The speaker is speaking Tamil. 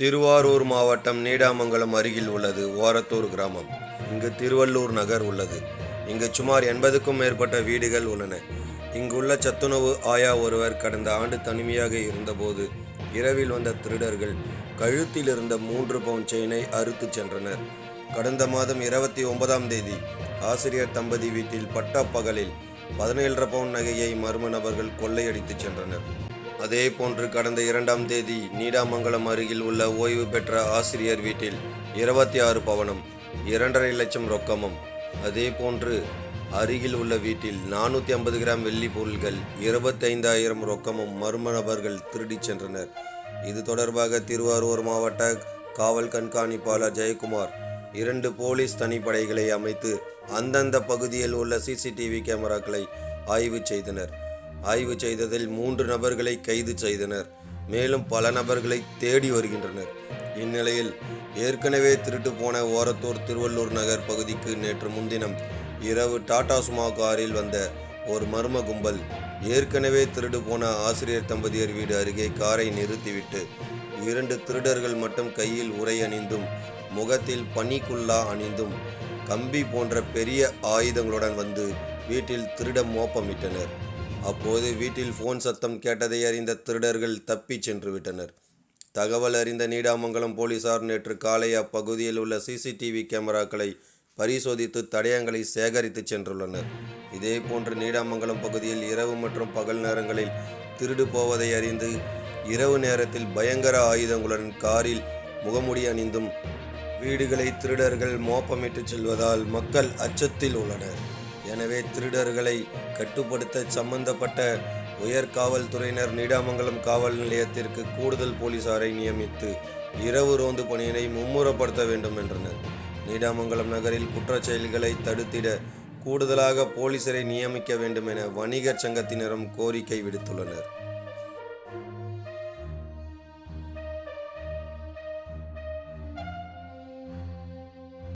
திருவாரூர் மாவட்டம் நீடாமங்கலம் அருகில் உள்ளது ஓரத்தூர் கிராமம். இங்கு திருவள்ளூர் நகர் உள்ளது. இங்கு சுமார் எண்பதுக்கும் மேற்பட்ட வீடுகள் உள்ளன. இங்குள்ள சத்துணவு ஆயா ஒருவர் கடந்த ஆண்டு தனிமையாக இருந்தபோது இரவில் வந்த திருடர்கள் கழுத்தில் இருந்த மூன்று பவுன் செயினை அறுத்துச் சென்றனர். கடந்த மாதம் இருபத்தி ஒன்பதாம் தேதி ஆசிரியர் தம்பதி வீட்டில் பட்டாப்பகலில் பதினேழரை பவுன் நகையை மர்ம நபர்கள் கொள்ளையடித்துச் சென்றனர். அதே போன்று கடந்த இரண்டாம் தேதி நீடாமங்கலம் அருகில் உள்ள ஓய்வு பெற்ற ஆசிரியர் வீட்டில் இருபத்தி ஆறு பவனம் இரண்டரை லட்சம் ரொக்கமும். அதே போன்று அருகில் உள்ள வீட்டில் நானூற்றி ஐம்பது கிராம் வெள்ளி பொருள்கள் இருபத்தைந்தாயிரம் ரொக்கமும் மர்ம நபர்கள் திருடிச் சென்றனர். இது தொடர்பாக திருவாரூர் மாவட்ட காவல் கண்காணிப்பாளர் ஜெயக்குமார் இரண்டு போலீஸ் தனிப்படைகளை அமைத்து அந்தந்த பகுதியில் உள்ள சிசிடிவி கேமராக்களை ஆய்வு செய்தனர். ஆய்வு செய்ததில் மூன்று நபர்களை கைது செய்தனர். மேலும் பல நபர்களை தேடி வருகின்றனர். இந்நிலையில் ஏற்கனவே திருட்டு போன ஓரத்தூர் திருவள்ளூர் நகர் பகுதிக்கு நேற்று முன்தினம் இரவு டாடா சுமா காரில் வந்த ஒரு மர்ம கும்பல் ஏற்கனவே திருடு போன ஆசிரியர் தம்பதியர் வீடு அருகே காரை நிறுத்திவிட்டு இரண்டு திருடர்கள் மட்டும் கையில் உரை அணிந்தும் முகத்தில் பனிக்குல்லா அணிந்தும் கம்பி போன்ற பெரிய ஆயுதங்களுடன் வந்து வீட்டில் திருட மோப்பமிட்டனர். அப்போது வீட்டில் ஃபோன் சத்தம் கேட்டதை அறிந்த திருடர்கள் தப்பிச் சென்று விட்டனர் தகவல் அறிந்த நீடாமங்கலம் போலீசார் நேற்று காலை அப்பகுதியில் உள்ள சிசிடிவி கேமராக்களை பரிசோதித்து தடயங்களை சேகரித்து சென்றுள்ளனர். இதேபோன்று நீடாமங்கலம் பகுதியில் இரவு மற்றும் பகல் நேரங்களில் திருடு போவதை அறிந்து இரவு நேரத்தில் பயங்கர ஆயுதங்களுடன் காரில் முகமுடி அணிந்தும் வீடுகளை திருடர்கள் மோப்பமிட்டு செல்வதால் மக்கள் அச்சத்தில் உள்ளனர். எனவே திருடர்களை கட்டுப்படுத்த சம்பந்தப்பட்ட உயர் காவல்துறையினர் நீடாமங்கலம் காவல் நிலையத்திற்கு கூடுதல் போலீசாரை நியமித்து இரவு ரோந்து பணியினை மும்முரப்படுத்த வேண்டும் என்றனர். நீடாமங்கலம் நகரில் குற்றச் செயல்களை தடுத்திட கூடுதலாக போலீசரை நியமிக்க வேண்டும் என வணிகர் சங்கத்தினரும் கோரிக்கை விடுத்துள்ளனர்.